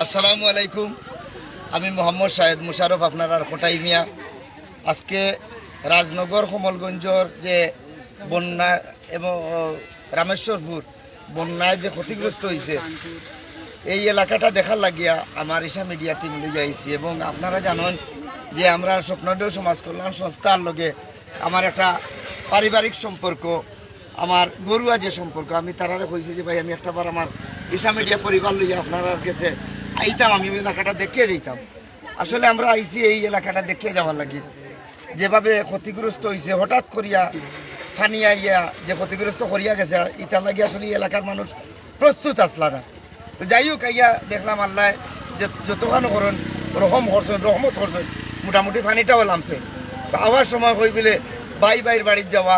আসসালামু আলাইকুম আমি মোহাম্মদ শাহেদ মুশারফ আপনার আর কোটাই মিয়া। আজকে রাজনগর কমলগঞ্জর যে বন্যা এবং রামেশ্বরপুর বন্যায় যে ক্ষতিগ্রস্ত হয়েছে এই এলাকাটা দেখার লাগিয়া আমার ইসা মিডিয়া টিম লইয়া আইছি এবং আপনারা জানেন যে আমরা স্বপ্নদেও সমাজ কল্যাণ সংস্থার লগে আমার একটা পারিবারিক সম্পর্ক আমার গরুয়া যে সম্পর্ক। আমি তারারে কইছি যে, ভাই, আমি একটা বার আমার ইসা মিডিয়া পরিবার লইয়া আপনারা কাছে আইতাম, আমি এলাকাটা দেখিয়ে যাইতাম। আসলে আমরা আইছি এই এলাকাটা দেখিয়ে যাওয়ার লাগি। যেভাবে ক্ষতিগ্রস্ত হয়েছে হঠাৎ করিয়া ফানি আইয়া যে ক্ষতিগ্রস্ত করিয়া গেছে, ইতার লাগি আসলে এলাকার মানুষ প্রস্তুত আসলা না। তো যাই হোক, আইয়া দেখলাম আল্লাহ যে যতখানো করেন, রহম করছেন, রহমত করছেন, মোটামুটি ফানিটাও নামছে। তো আবার সময় হয়ে গেলে বাই বাইর বাড়ির যাওয়া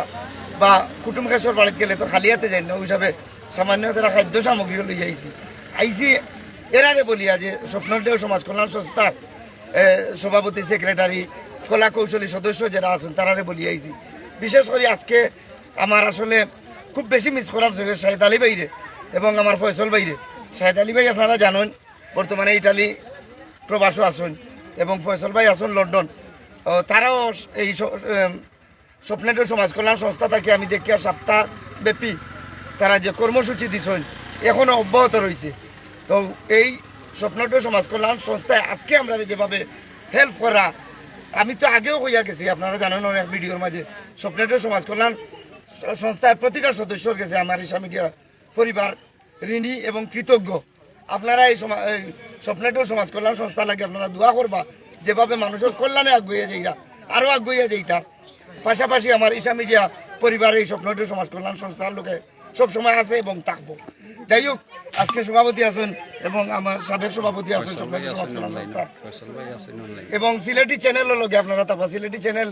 বা কুটুম খেসর বাড়িতে গেলে তো খালি হাতে যাই না, ওই হিসাবে সামান্য তারা খাদ্য সামগ্রী লই আইছি। আইসি এরারে বলিয়া যে স্বপ্নদেও সমাজ কল্যাণ সংস্থার সভাপতি সেক্রেটারি কলা কৌশলী সদস্য যারা আছেন, তারারে বলি আইছি। বিশেষ করে আজকে আমার আসলে খুব বেশি মিস করার সঙ্গে শাহেদ আলী বাইরে এবং আমার ফয়সল বাইরে শাহেদ আলী ভাই আপনারা জানেন, বর্তমানে ইটালি প্রবাসও আসুন এবং ফয়সল ভাই আসুন লন্ডন। তারাও এই স্বপ্নের সমাজ কল্যাণ সংস্থা থেকে আমি দেখি সপ্তাহ ব্যাপী তারা যে কর্মসূচি দিছেন, এখনও অব্যাহত রয়েছে তো এই স্বপ্নটো সমাজ কল্যাণ সংস্থায় আজকে আমরা যেভাবে হেল্প করা, আমি তো আগেও কইয়া গেছি, আপনারা জানেন অনেক ভিডিওর মাঝে, স্বপ্নটা সমাজ কল্যাণ সংস্থার প্রতিটা সদস্যর গেছে আমার এই মিডিয়া পরিবার, ঋণী এবং কৃতজ্ঞ। আপনারা এই স্বপ্নটা সমাজ কল্যাণ সংস্থা লাগে আপনারা দোয়া করবা, যেভাবে মানুষের কল্যাণে আগুয়ে যাইরা আরও আগুয়ে যাইতা। পাশাপাশি আমার ইসা মিডিয়া পরিবারের এই স্বপ্নটা সমাজ কল্যাণ সংস্থার লোকে সব সময় আছে এবং থাকব। যাই হোক আজকে সভাপতি আছেন এবং আমার সাবেক সভাপতি আছেন এবং সিলেটি চ্যানেলও লগে আপনারা তারপর সিলেটি চ্যানেল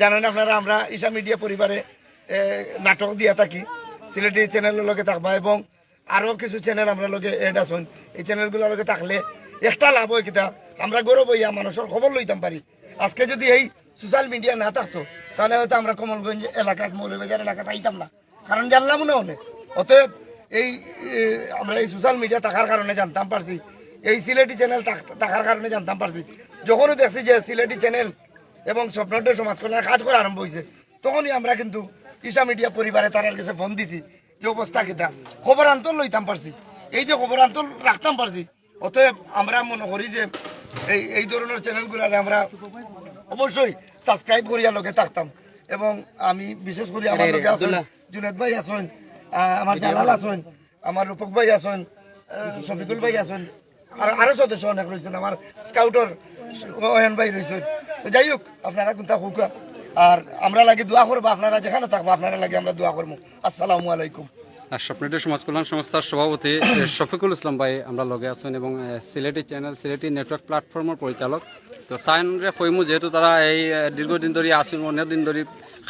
জানেন আপনারা আমরা ঈশা মিডিয়া পরিবারে নাটক দিয়া থাকি। সিলেটি চ্যানেলের লগে থাকবা এবং আরও কিছু চ্যানেল আমরা লগে এড আছেন। এই চ্যানেলগুলোর লগে থাকলে একটা লাভ হয় কিতা? আমরা গৌরব হইয়া মানুষের খবর লইতাম পারি। আজকে যদি এই সোশ্যাল মিডিয়া না থাকতো তাহলে হয়তো আমরা কমলগঞ্জ এলাকাত মৌলবাজার এলাকাতে আইতাম না। কারণ জানলাম না অনেক। অতএব এই আমরা এই সোশ্যাল মিডিয়া থাকার কারণে জানতাম পারছি। এই সিলেটি চ্যানেল থাক- থাকার কারণে জানতাম পারছি। যখনই দেখছি যে সিলেটি চ্যানেল এবং স্বপ্নদের সমাজ কল্যাণ কাজ করা আরম্ভ হয়েছে তখনই আমরা কিন্তু ঈশা মিডিয়া পরিবারে তার কাছে ফোন দিছি যে, অবস্থা কিতা খবর আন্তর লইতাম পারছি। এই যে খবর আন্তর রাখতাম পারছি। অতএব আমরা মনে করি যে, এই এই ধরনের চ্যানেলগুলো আমরা অবশ্যই সাবস্ক্রাইব করিয়া লোকে থাকতাম। এবং আমি বিশেষ করে আমার আছেন জুনেদ ভাই আছেন আমার জালাল আছেন আমার রূপক ভাই আছেন শফিকুল ভাই আছেন আর আরও সদস্য অনেক রয়েছেন আমার স্কাউটর ওহেন ভাই রয়েছেন। যাই হোক আপনারা কোনটা হুকা আর আমরা লাগে দোয়া করব আপনারা যেখানে থাকব আপনারা লাগে আমরা দোয়া করব। আসসালামু আলাইকুম। আর স্বপ্নটি সমাজ কল্যাণ সংস্থার সভাপতি শফিকুল ইসলাম ভাই আমরা লগে আছেন এবং সিলেটি চ্যানেল, সিলেটি নেটওয়ার্ক প্ল্যাটফর্মের পরিচালক। তো তাইনরে কইমু, যেহেতু তারা এই দীর্ঘদিন ধরে আসুন অনেক দিন ধরে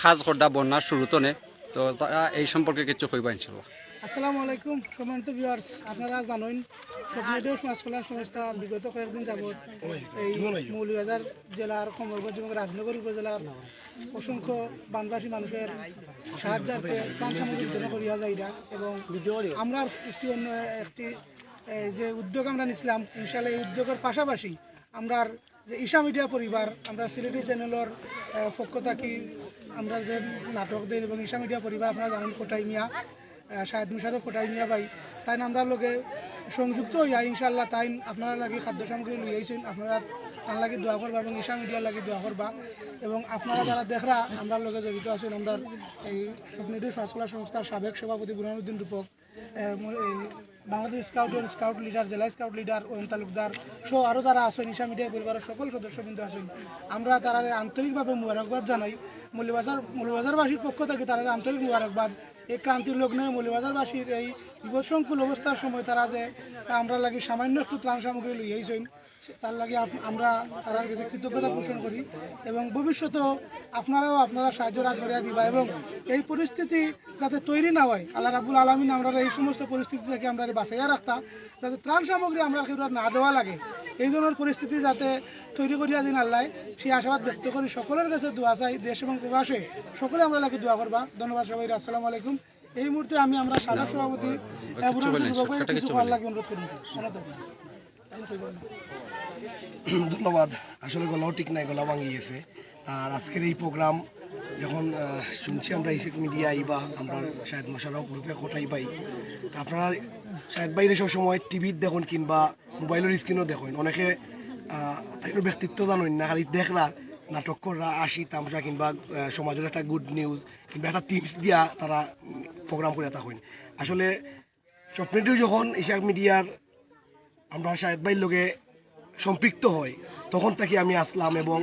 খাজ খড্ডা বন্যার শুরুতে নে, তো তারা এই সম্পর্কে কিছু কইবা ইনশাল্লাহ আসসালামু আলাইকুম, সম্মানিত ভিউয়ার্স আপনারা জানেন স্বপ্নদেও সমাজ কল্যাণ সংস্থা বিগত কয়েকদিন যাবৎ এই মৌলভীবাজার জেলার কমলগঞ্জ এবং রাজনগর উপজেলার অসংখ্য বানবাসী মানুষের সাহায্যার্থে প্রাণ এবং আমরা একটি অন্য একটি যে উদ্যোগ আমরা নিছিলাম ইনশাল্লাহ এই উদ্যোগের পাশাপাশি আমরা যে ঈশা মিডিয়া পরিবার, আমরা সিলেটি চ্যানেলের পক্ষ থাকি, আমরা যে নাটক দিই এবং ঈশা মিডিয়া পরিবার, আপনারা জানেন কোটাই মিয়া শাহেদ মুশারফ, কোটাই মিয়া ভাই, তাই আমরা লগে সংযুক্ত হইয়া ইনশাল্লাহ তাই আপনারা লাগে খাদ্য সামগ্রী লই আইছেন আপনারা তার লাগে দোয়া করবা এবং ঈশা মিডিয়ার লাগে দোয়া করবা। এবং আপনারা যারা দেখরা আমরা লগে জড়িত আছেন আমরা এই স্বপ্নিদু সমাজকলা সংস্থার সাবেক সভাপতি বুরহানুদ্দিন রূপক বাংলাদেশ স্কাউটের স্কাউট লিডার, জেলা স্কাউট লিডার, ওয়েন তালুকদার সহ আরও যারা আছেন, ঈশা মিডিয়া পরিবারের সকল সদস্যবৃন্দ আছেন, আমরা তারা আন্তরিকভাবে মুবারকবাদ জানাই। মৌলবাজার মৌলবাজারবাসীর পক্ষ থেকে তারা আন্তরিক মুবারকবাদ। এই ক্রান্তির লগ্নে মৌলবাজারবাসীর এই বিপদসংকুল অবস্থার সময় তারা যে আমরা লাগি সামান্য একটু ত্রাণ সামগ্রী লইয়াইছেন তার লাগে আমরা তার কাছে কৃতজ্ঞতা পোষণ করি এবং ভবিষ্যতেও আপনারাও আপনারা সাহায্য রাখ করিয়া দিবা এবং এই পরিস্থিতি যাতে তৈরি না হয় আল্লাহ রাবুল আলমিন আমরা এই সমস্ত পরিস্থিতি থেকে আমরা বাঁচাইয়া রাখতাম যাতে ত্রাণ সামগ্রী আমরা সেগুলো না দেওয়া লাগে। এই ধরনের পরিস্থিতি যাতে তৈরি করিয়া দিন আল্লাহ সেই আশাবাদ ব্যক্ত করি। সকলের কাছে দোয়া চাই দেশ এবং প্রবাসে সকলে আমরা লাগে দোয়া করবা। ধন্যবাদ সবাই আসসালামু আলাইকুম। এই মুহূর্তে আমি আমরা সাধারণ সভাপতি কিছু বললেন। লাগবে অনুরোধ করি ধন্যবাদ। আসলে গলাও ঠিক নাই গলা ভাঙি গেছে। আর আজকের এই প্রোগ্রাম যখন শুনছি আমরা ইসেক মিডিয়া আইবা আমরা শাহেদ মশারাও গ্রুপে কোটাই পাই। আপনারা শাহেদ বাইরে সব সময় টিভিত দেখুন কিংবা মোবাইলের স্ক্রিনও দেখুন। অনেকে ব্যক্তিত্ব জানুন না, খালি দেখরা, নাটক করা আসি তামসা কিংবা সমাজের একটা গুড নিউজ কিংবা একটা টিপস দিয়া তারা প্রোগ্রাম করে থাকেন। আসলে স্বপ্নটিও যখন ইসাক মিডিয়ার আমরা শাহেদ ভাইয়ের লগে সম্পৃক্ত হয় তখন তাকে আমি আসলাম এবং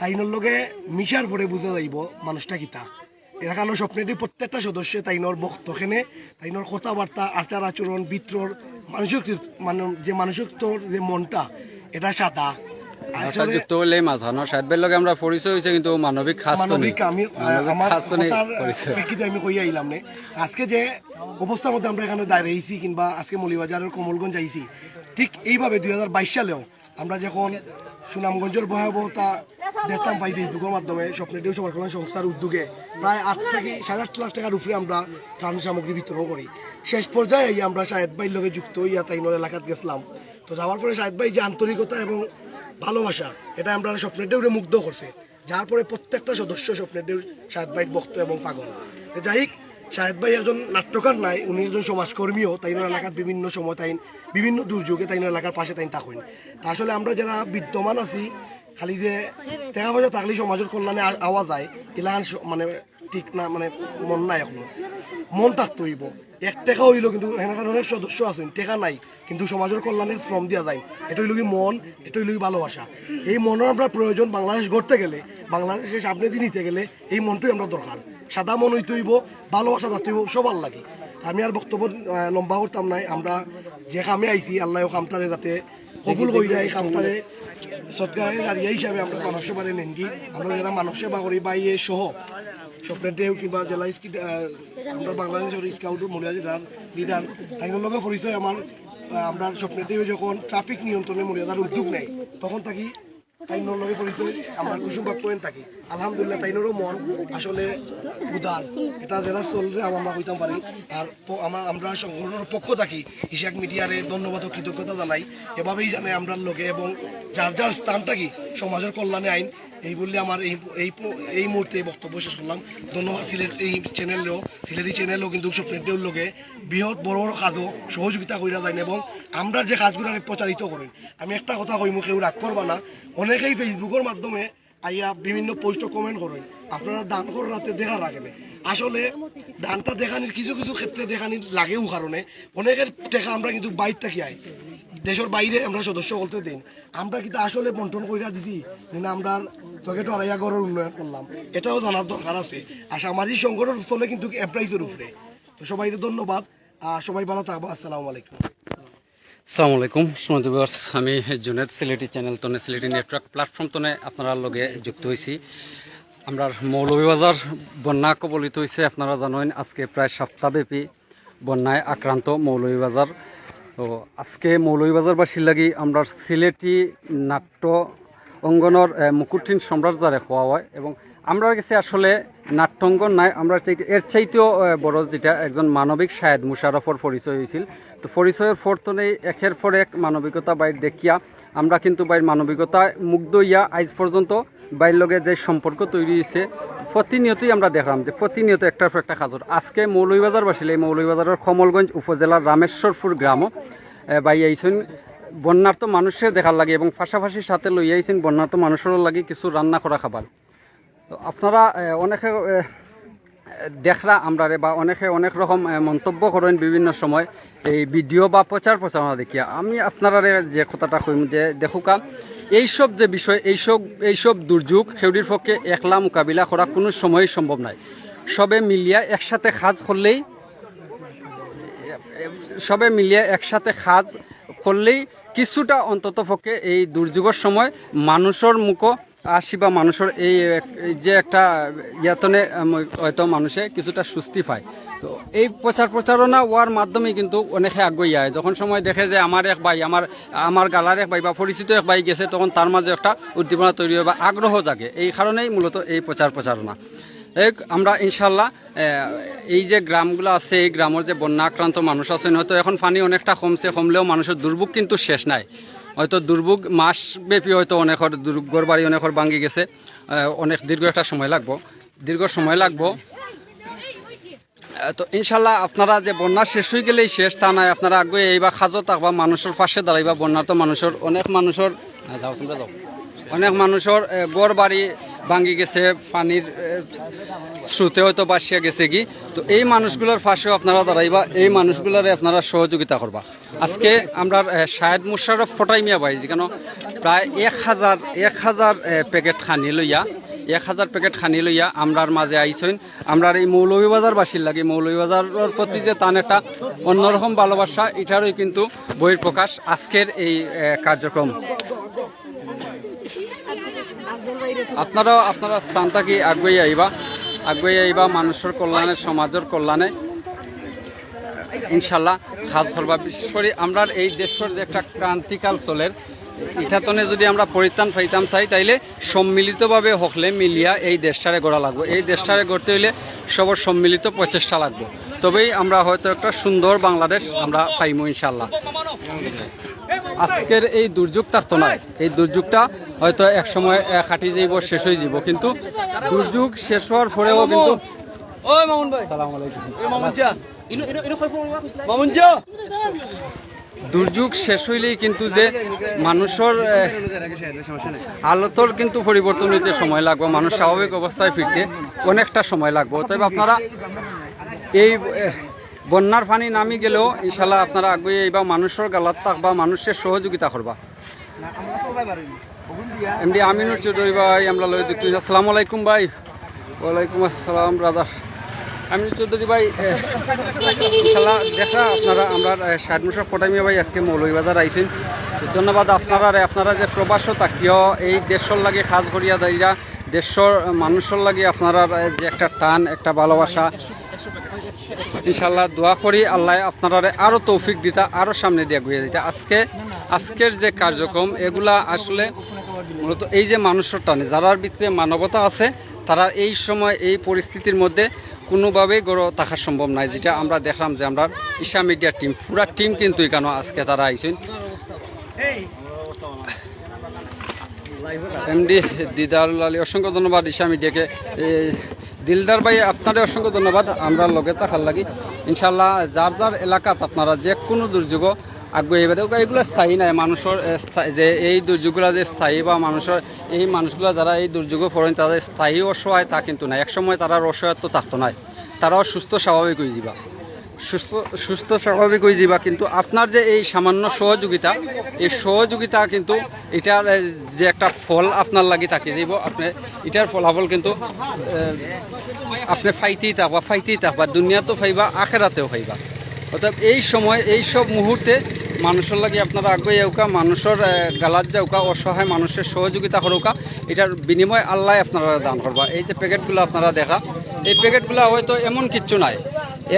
তাইনোর লগে মিশার পরে বুঝা যাইব মানুষটা কিতা। এরা কারণ স্বপ্নেটি প্রত্যেকটা সদস্য তাইনোর বক্তখানে তাইনোর কথাবার্তা আচার আচরণ বিত্রর মানসিক মানে যে মানসিকতর যে মনটা এটা সাদা। যুক্ত লগে আমরা পরিচয় হয়েছে কিন্তু মানবিক খাস মানবিক আমি আমার প্রেক্ষিতে আমি কই আইলাম নে। আজকে যে অবস্থার মধ্যে আমরা এখানে দাঁড়িয়েছি কিংবা আজকে মলিবাজারের কমলগঞ্জ আইছি ঠিক এইভাবে দুই হাজার বাইশ সালেও আমরা যখন সুনামগঞ্জের ভয়াবহতা দেখতাম পাই ফেসবুকের মাধ্যমে স্বপ্নটিও সমাজ কল্যাণ সংস্থার উদ্যোগে, প্রায় আট থেকে সাড়ে আট লাখ টাকার উপরে আমরা ত্রাণ সামগ্রী বিতরণ করি। শেষ পর্যায়ে আমরা শাহেদ ভাইয়ের লগে যুক্ত হইয়া তাইনোর এলাকাত গেছিলাম। তো যাওয়ার পরে শাহেদ ভাই যে আন্তরিকতা এবং ভালোবাসা, এটা আমরা স্বপ্নের দেউরে মুগ্ধ করছে। যার পরে প্রত্যেকটা সদস্য স্বপ্নের দেউর শাহেদ ভাই ভক্ত এবং পাগল। যাই শাহেদ ভাই একজন নাট্যকার নাই, উনি একজন সমাজকর্মীও তাইনের এলাকার বিভিন্ন সময় তাই বিভিন্ন দুর্যোগে তাইনের এলাকার পাশে তাই থাকেন তা আসলে আমরা যারা বিদ্যমান আছি, খালি যে টাকা পয়সা থাকলে সমাজের কল্যাণে আওয়া যায় এলাকান স- মানে ঠিক না মানে মন নাই এখনও। মন থাকতে হইব। এক টাকা হইল কিন্তু এখানে অনেক সদস্য আছেন, টাকা নাই, কিন্তু সমাজের কল্যাণে শ্রম দেওয়া যায়। এটা হইল কি মন, এটা হইল কি ভালোবাসা। এই মনের আমরা প্রয়োজন বাংলাদেশ গড়তে গেলে বাংলাদেশে সামনে দিয়ে নিতে গেলে এই মনটাই আমরা দরকার। সাদা মন হইতে হইব ভালোবাসা থাকতে হইব সবার লাগে। আমি আর বক্তব্য লম্বা করতাম নাই। আমরা যে কামে আইছি আল্লাহ কামটারে যাতে কবুল করি যায় কামটারে সৎকারে দাঁড়িয়ে হিসাবে আমরা মানব সেবারে নেনগি আমরা যারা মানব সেবা করি বা ইয়ে সহ। স্বপ্নের দেও কিংবা জেলা স্কি- আহ, আমরা বাংলাদেশের স্কাউট মরিয়া জেলার লিডার তাইগুলোর লগে পরিচয় আমার। আমরা স্বপ্নের দেও যখন ট্রাফিক নিয়ন্ত্রণে মরিয়াদার উদ্যোগ নেয় তখন থাকি তাইনোর লগে পরিচয় আমরা থাকি। আলহামদুলিল্লাহ তাইনোরও মন আসলে উদার। এটা যারা আমরা কইতাম পারি। আর আমার আমরা সংগঠনের পক্ষ থাকি ইশাক মিডিয়ারে ধন্যবাদ ও কৃতজ্ঞতা জানাই। এভাবেই জানে আমরা লোকে এবং যার যার স্থান থাকি সমাজের কল্যাণে আইন এই বললে আমার এই এই এই মুহূর্তে বক্তব্য শেষ করলাম। ধন্যবাদ সিলেট এই চ্যানেলেও, সিলেটি চ্যানেলও কিন্তু স্বপ্নের লোকে বৃহৎ বড় বড় কাজও সহযোগিতা কইরা যায় এবং আমরা যে কাজগুলো প্রচারিত করেন আমি একটা কথা কই মুখে রাগ করবা না। অনেকেই ফেসবুকের মাধ্যমে আইয়া বিভিন্ন পোস্ট কমেন্ট করেন। আপনারা দান করার রাতে দেখা লাগে না। আসলে দানটা দেখানির কিছু কিছু ক্ষেত্রে দেখানি লাগেও কারণে। অনেকের দেখা আমরা কিন্তু বাইর থাকি আই দেশের বাইরে আমরা সদস্য করতে দিন। আমরা কিন্তু আসলে বন্টন কইরা দিছি না আমরা পকেট আড়াইয়া ঘরের উন্নয়ন করলাম। এটাও জানার দরকার আছে। আর সামাজিক সংগঠন স্থলে কিন্তু এপ্রাইজের উপরে। তো সবাইকে ধন্যবাদ। আর সবাই ভালো থাকব আসসালামু আলাইকুম। আসসালামু আলাইকুম। সুমন্ত আমি জুনেদ সিলেটি চ্যানেল তনে সিলেটি নেটওয়ার্ক প্ল্যাটফর্ম তনে আপনারা লগে যুক্ত হয়েছি আমরা মৌলভীবাজার বন্যা কবলিত হয়েছে আপনারা জানেন আজকে প্রায় সপ্তাহব্যাপী বন্যায় আক্রান্ত মৌলভীবাজার। তো আজকে মৌলভীবাজারবাসীর লাগি আমরা সিলেটি, নাট্য অঙ্গনের মুকুটহীন সম্রাট যারে খোয়া হয় এবং আমরা কাছে আসলে নাট্যঙ্গন নাই, আমরা এর চাইতেও বড় যেটা একজন মানবিক শাহেদ মুশারফর পরিচয় হয়েছিল। তো পরিচয়ের ফর্তনেই একের পর এক মানবিকতা বাইর দেখিয়া আমরা কিন্তু বাইর মানবিকতা মুগ্ধ ইয়া আজ পর্যন্ত বাইর লগে যে সম্পর্ক তৈরি হয়েছে প্রতিনিয়তই আমরা দেখলাম যে প্রতিনিয়ত একটার পর একটা কাজর আজকে মৌলভীবাজার বাসিলে এই মৌলভীবাজারের কমলগঞ্জ উপজেলার রামেশ্বরপুর গ্রামও বাই আইসেন বন্যার্ত মানুষের দেখার লাগে এবং পাশাপাশি সাথে লই আইছেন বন্যার্ত মানুষেরও লাগে কিছু রান্না করা খাবার। তো আপনারা অনেকে দেখরা আমরা বা অনেকে অনেক রকম মন্তব্য করেন বিভিন্ন সময়। এই ভিডিও বা প্রচার প্রচারণা দেখিয়া। আমি আপনারা যে কথাটা কইম যে, দেখুকা এইসব যে বিষয়, এইসব এইসব দুর্যোগ সেউরির পক্ষে একলা মোকাবিলা করা কোনো সময়ই সম্ভব নাই। সবে মিলিয়া একসাথে কাজ করলেই সবে মিলিয়ে একসাথে কাজ করলেই কিছুটা অন্তত পক্ষে এই দুর্যোগের সময় মানুষের মুখো আসি বা মানুষের এই যে একটা ইয়াতনে হয়তো মানুষে কিছুটা সুস্থি পায়। তো এই প্রচার প্রচারণা হওয়ার মাধ্যমে কিন্তু অনেকে আগুয়ে যায় যখন সময় দেখে যে আমার এক ভাই, আমার আমার গালার এক ভাই বা পরিচিত এক ভাই গেছে, তখন তার মাঝে একটা উদ্দীপনা তৈরি হয় বা আগ্রহ জাগে। এই কারণেই মূলত এই প্রচার প্রচারণা। আমরা ইনশাল্লাহ এই যে গ্রামগুলো আছে, এই গ্রামের যে বন্যা আক্রান্ত মানুষ আছেন হয়তো এখন পানি অনেকটা কমছে, কমলেও মানুষের দুর্ভোগ কিন্তু শেষ নাই। হয়তো দুর্ভোগ মাস ব্যাপী হয়তো অনেকের দুর্গর বাড়ি অনেকের ভাঙ্গি গেছে অনেক দীর্ঘ একটা সময় লাগবো, দীর্ঘ সময় লাগবো। তো ইনশাল্লাহ আপনারা যে বন্যা শেষ হয়ে গেলেই শেষ, তা নাই, আপনারা আগে এইবা খাজো থাকবা মানুষের পাশে দাঁড়াইবা বন্যা তো মানুষের, অনেক মানুষের যাও, তোমরা যাও। অনেক মানুষের গড় বাড়ি ভাঙ্গি গেছে, পানির স্রোতে হয়তো বাসিয়া গেছে কি। তো এই মানুষগুলোর পাশেও আপনারা দাঁড়াইবা, এই মানুষগুলোরে আপনারা সহযোগিতা করবা। আজকে আমরা শাহেদ মুশারফ ফটাই মিয়া ভাই যেখানে প্রায় এক হাজার এক হাজার প্যাকেট খানি লইয়া, এক হাজার প্যাকেট খানি লইয়া আমরার মাঝে আইসইন আমরার এই মৌলভীবাজার বাসীর লাগে, মৌলভীবাজারের প্রতি যে তান একটা অন্যরকম ভালোবাসা, এটারই কিন্তু বইয়ের প্রকাশ আজকের এই কার্যক্রম। আপনারাও আপনারা স্থানটা কি আগুয়ে আইবা? আগুয়ে আইবা মানুষের কল্যাণে, সমাজের কল্যাণে? ইনশাল্লাহ হাত ধরবা। বিশেষ করে আমরা এই দেশের যে একটা ক্রান্তিকাল চলের ইঠাতনে যদি আমরা পরিত্রাণ পাইতাম চাই, তাইলে সম্মিলিতভাবে হকলে মিলিয়া এই দেশটারে গড়া লাগবে। এই দেশটারে গড়তে হইলে সবার সম্মিলিত প্রচেষ্টা লাগবে। তবেই আমরা হয়তো একটা সুন্দর বাংলাদেশ আমরা পাইমু ইনশাল্লাহ আজকের এই দুর্যোগ থাকতো না এই দুর্যোগটা হয়তো এক সময় কাটি যাইব শেষ হয়ে যাব কিন্তু দুর্যোগ শেষ হওয়ার পরেও কিন্তু দুর্যোগ শেষ হইলেই কিন্তু যে মানুষের আহ, হালতর কিন্তু পরিবর্তন হইতে সময় লাগবে। মানুষ স্বাভাবিক অবস্থায় ফিরতে অনেকটা সময় লাগবে। তবে আপনারা এই বন্যার পানি নামি গেলেও ইনশাল্লাহ আপনারা আগে এইবা মানুষের গালাত থাকবা মানুষের সহযোগিতা করবা। এমডি আমিনুর চৌধুরী ভাই আমরা লই দেখতে আসসালামু আলাইকুম ভাই। ওয়ালাইকুম আসসালাম ব্রাদার আমিনুর চৌধুরী ভাই ইনশাল্লাহ দেখা আপনারা আমরা সাত মুশাফ ফটাইমিয়া ভাই আজকে মৌলভীবাজার আইছেন। ধন্যবাদ আপনারা আপনারা যে প্রবাস তাকিও এই দেশের লাগে খাস করিয়া দাইরা দেশের মানুষের লাগে আপনারা যে একটা টান একটা ভালোবাসা ইনশাল্লাহ দোয়া করি, আল্লাহ আপনারা আরও তৌফিক দিতা, আরও সামনে দিয়ে গুয়ে দিতা। আজকে, আজকের যে কার্যক্রম, এগুলা আসলে মূলত এই যে মানুষের টানে, যারার ভিতরে মানবতা আছে, তারা এই সময়, এই পরিস্থিতির মধ্যে কোনোভাবেই গড় থাকা সম্ভব নাই। যেটা আমরা দেখলাম যে আমরা ঈশা মিডিয়া টিম, পুরা টিম কিন্তু এখানে আজকে তারা আইছেন। এমডি দিদারুল আলী, অসংখ্য ধন্যবাদ ঈশা মিডিয়াকে। দিলদার ভাই, আপনাদের অসংখ্য ধন্যবাদ। আমরা লগে থাকার লাগি। ইনশাল্লাহ যার যার এলাকাত আপনারা যে কোনো দুর্যোগ আগ্রহী এবারে এগুলো স্থায়ী নাই। মানুষের যে এই দুর্যোগগুলো যে স্থায়ী বা মানুষের এই মানুষগুলো যারা এই দুর্যোগে পড়েন, তাদের স্থায়ী অসহায় তা কিন্তু নাই। একসময় তারা অসহায়ত্ব থাকতো নাই। তারাও সুস্থ, স্বাভাবিক হয়ে যাবা সুস্থ সুস্থ, স্বাভাবিক হয়ে যাবা। কিন্তু আপনার যে এই সামান্য সহযোগিতা, এই সহযোগিতা কিন্তু এটার যে একটা ফল আপনার লাগি থাকি যাব আপনি, এটার ফলাফল কিন্তু আপনি ফাইতেই থাকবা ফাইতেই থাকবা, দুনিয়াতেও ফাইবা, আখেরাতেও ফাইবা। অর্থাৎ এই সময়, এই সব মুহূর্তে মানুষের লাগে আপনারা আগে যাওকা মানুষের গালাত যাওকা, অসহায় মানুষের সহযোগিতা করুকা এটার বিনিময় আল্লাহ আপনারা দান করবা। এই যে প্যাকেটগুলো আপনারা দেখা, এই প্যাকেটগুলো হয়তো এমন কিচ্ছু নাই।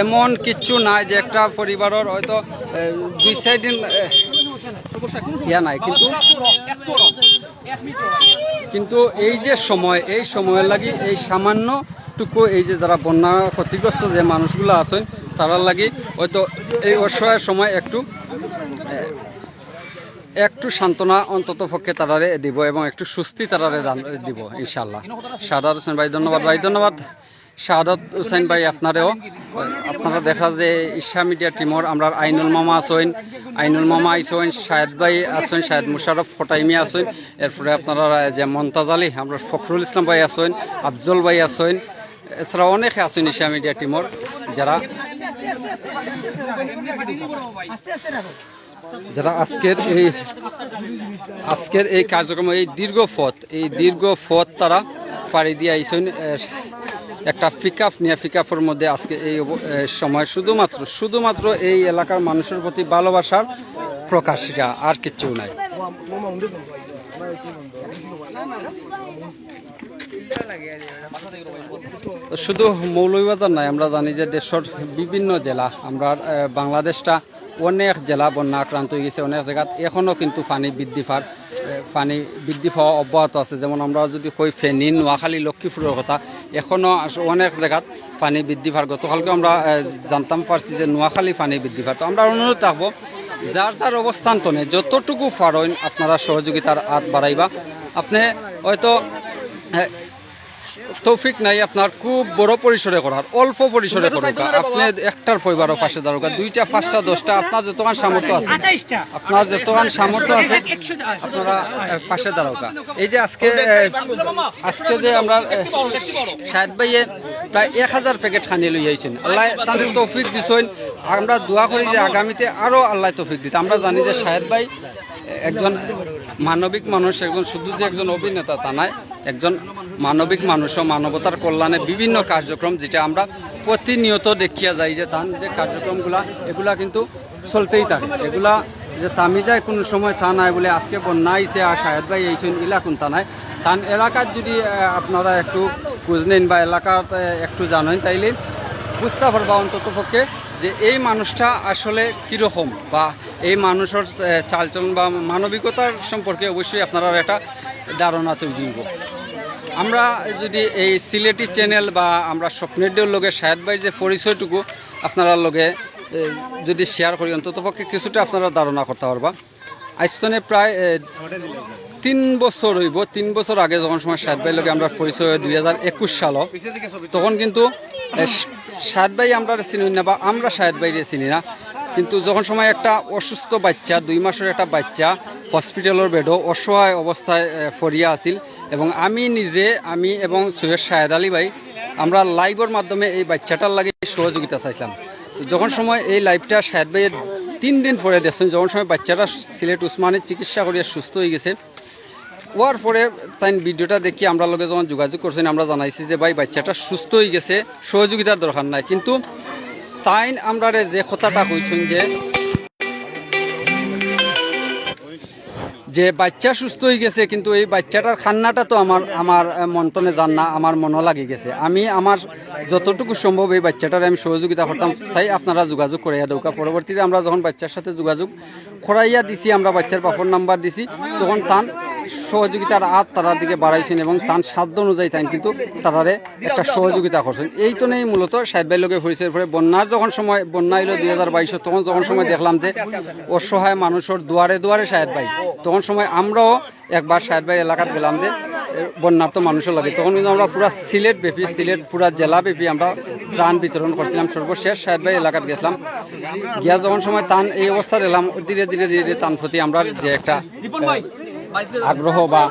এমন কিচ্ছু নাই যে একটা পরিবারের হয়তো দুই দিন ইয়া নাই, কিন্তু কিন্তু এই যে সময়, এই সময়ের লাগি এই সামান্যটুকু এই যে যারা বন্যা ক্ষতিগ্রস্ত যে মানুষগুলো আছেন, তারার লাগি হয়তো এই অসহায় সময় একটু একটু সান্ত্বনা অন্তত পক্ষে তারারে দিব এবং একটু সুস্থি তারারে দিব ইনশাল্লাহ শাহাদ হোসেন ভাই, ধন্যবাদ ভাই, ধন্যবাদ। শাহাদত হোসেন ভাই আপনারেও। আপনারা দেখা যে ঈশা মিডিয়া টিমর আমরা আইনুল মামা আছেন, আইনুল মামা আইসেন শাহেদ ভাই আছেন, শাহেদ মুশারফ, ফটাইমি আছেন। এরপরে আপনারা যে মমতাজ আলী, আমরা ফখরুল ইসলাম ভাই আছেন, আফজল ভাই আছেন এছাড়া অনেকে আছেন ঈশা মিডিয়া টিমর, যারা যারা আজকের এই আজকের এই কার্যক্রম, এই দীর্ঘ পথ, এই দীর্ঘ পথ তারা পাড়ি দিয়ে আইসেন একটা পিক আপ নিয়ে পিক আপের মধ্যে আজকে এই সময় শুধুমাত্র শুধুমাত্র এই এলাকার মানুষের প্রতি ভালোবাসার প্রকাশ এটা আর কিচ্ছু নাই। শুধু মৌলভীবাজার নাই আমরা জানি যে দেশের বিভিন্ন জেলা, আমরা বাংলাদেশটা অনেক জেলা বন্যা আক্রান্ত হয়ে গেছে, অনেক জায়গাত এখনও কিন্তু পানি বৃদ্ধি পার পানি বৃদ্ধি পাওয়া অব্যাহত আছে। যেমন আমরা যদি কই ফেনী, নোয়াখালী, লক্ষ্মীপুরের কথা এখনও অনেক জায়গাত পানি বৃদ্ধি পার গতকালকে আমরা জানতাম পারছি যে নোয়াখালী পানি বৃদ্ধি পার তো আমরা অনুরোধ রাখব যার যার অবস্থান তনে যতটুকু পারেন আপনারা সহযোগিতার হাত বাড়াইবা। আপনি হয়তো তৌফিক নাই আপনার খুব বড় পরিসরে করার অল্প পরিসরে করুক আপনি একটার পরিবারও পাশে দাঁড়ুক দুইটা পাঁচটা দশটা আপনার যতক্ষণ সামর্থ্য আছে। আপনার যতক্ষণ সামর্থ্য আছে আপনারা পাশে দাঁড়াউক এই যে আজকে আজকে যে আমরা এ, শাহেদ ভাইয়ে প্রায় এক হাজার প্যাকেট খানি লই আইছেন। আল্লাহ তাদের তৌফিক দিছেন। আমরা দোয়া করি যে আগামীতে আরও আল্লাহ তৌফিক দিতে। আমরা জানি যে শাহেদ ভাই একজন মানবিক মানুষ, একজন শুধু যে একজন অভিনেতা তা নয়, একজন মানবিক মানুষও মানবতার কল্যাণে বিভিন্ন কার্যক্রম যেটা আমরা প্রতিনিয়ত দেখিয়া যাই যে তার যে কার্যক্রমগুলা, এগুলা কিন্তু চলতেই থাকে। এগুলা যে তামি যায় কোনো সময় তা নাই বলে আজকে বন্যা আইছে আর শাহেদ ভাই এইছেন ইলা কোন তা নাই। তান এলাকার যদি আপনারা একটু খোঁজ নেন বা এলাকার একটু জানেন তাইলে বুঝতে পারবা অন্তত পক্ষে যে এই মানুষটা আসলে কীরকম বা এই মানুষের চালচলন বা মানবিকতার সম্পর্কে অবশ্যই আপনারা একটা ধারণা তৈরি হইব। আমরা যদি এই সিলেটি চ্যানেল বা আমরা স্বপ্নের লগে শাহেদ ভাই যে পরিচয়টুকু আপনারা লগে যদি শেয়ার করি অন্তত পক্ষে কিছুটা আপনারা ধারণা করতে পারবা। আইস্তনে প্রায় তিন বছর হইব, তিন বছর আগে যখন সময় শাহেদ ভাই লগে আমরা পরিচয় দুই হাজার একুশ সালও তখন কিন্তু শাহেদ ভাই আমরা চিনি না বা আমরা শাহেদ ভাইরে চিনি না, কিন্তু যখন সময় একটা অসুস্থ বাচ্চা, দুই মাসের একটা বাচ্চা, হসপিটালের বেডও অসহায় অবস্থায় পড়িয়া আছিল এবং আমি নিজে, আমি এবং সৈয়দ শাহেদ আলী ভাই আমরা লাইভের মাধ্যমে এই বাচ্চাটার লাগে সহযোগিতা চাইছিলাম। যখন সময় এই লাইভটা শাহেদ ভাইয়ের তিন দিন পরে দেখছেন, যখন সময় বাচ্চাটা সিলেট উসমানের চিকিৎসা করিয়া সুস্থ হয়ে গেছে হওয়ার পরে তাই ভিডিওটা দেখি, আমরা লগে যখন যোগাযোগ করছেন, আমরা জানাইছি যে ভাই, বাচ্চাটা সুস্থ হয়ে গেছে, সহযোগিতার দরকার নাই। কিন্তু তাই আমরা যে কথাটা কইছেন যে যে বাচ্চা সুস্থ হয়ে গেছে, কিন্তু এই বাচ্চাটার খান্নাটা তো আমার আমার মন্তনে যান না, আমার মনও লাগে গেছে। আমি আমার যতটুকু সম্ভব এই বাচ্চাটার আমি সহযোগিতা করতাম তাই আপনারা যোগাযোগ করাইয়া দৌকা পরবর্তীতে আমরা যখন বাচ্চার সাথে যোগাযোগ করাইয়া দিছি, আমরা বাচ্চার পাপড় নাম্বার দিছি, তখন তান সহযোগিতার হাত তারার দিকে বাড়াইছেন এবং তার সাধ্য অনুযায়ী তাই কিন্তু তারারে একটা সহযোগিতা করছেন। এই তো নেই মূলত সাহেব ভাই লোকে পরিচয়ের পরে বন্যার যখন সময়, বন্যা এলো দুই হাজার বাইশে তখন যখন সময় দেখলাম যে অসহায় মানুষের দুয়ারে দুয়ারে সাহেব ভাই, তখন সময় আমরাও একবার সাহেব ভাই এলাকাত গেলাম যে বন্যার্ত মানুষের লাগে। তখন কিন্তু আমরা পুরা সিলেট ব্যাপী, সিলেট পুরা জেলা ব্যাপী আমরা ত্রাণ বিতরণ করছিলাম। সর্বশেষ সাহেব ভাই এলাকাত গেছিলাম। গিয়া যখন সময় তান এই অবস্থা এলাম, ধীরে ধীরে ধীরে ধীরে তান প্রতি আমরা যে একটা আগ্রহ বা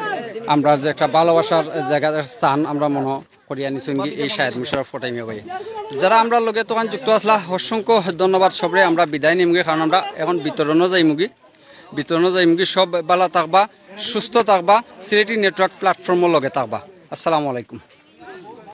আমরা যে একটা ভালোবাসার জায়গা, স্থান আমরা মনে করিয়া কি এই শাহেদ মুশারফ ফটাইমিয়া ভাই যারা আমরা লগে তখন যুক্ত আসলা অসংখ্য ধন্যবাদ সবরে, আমরা বিদায় নিমগি, কারণ আমরা এখন বিতরণও যাইমুগি। বিতরণও যাইমুগি, সব বেলা থাকবা, সুস্থ থাকবা, সিলেটি নেটওয়ার্ক প্ল্যাটফর্মের লগে থাকবা। আসসালামু আলাইকুম।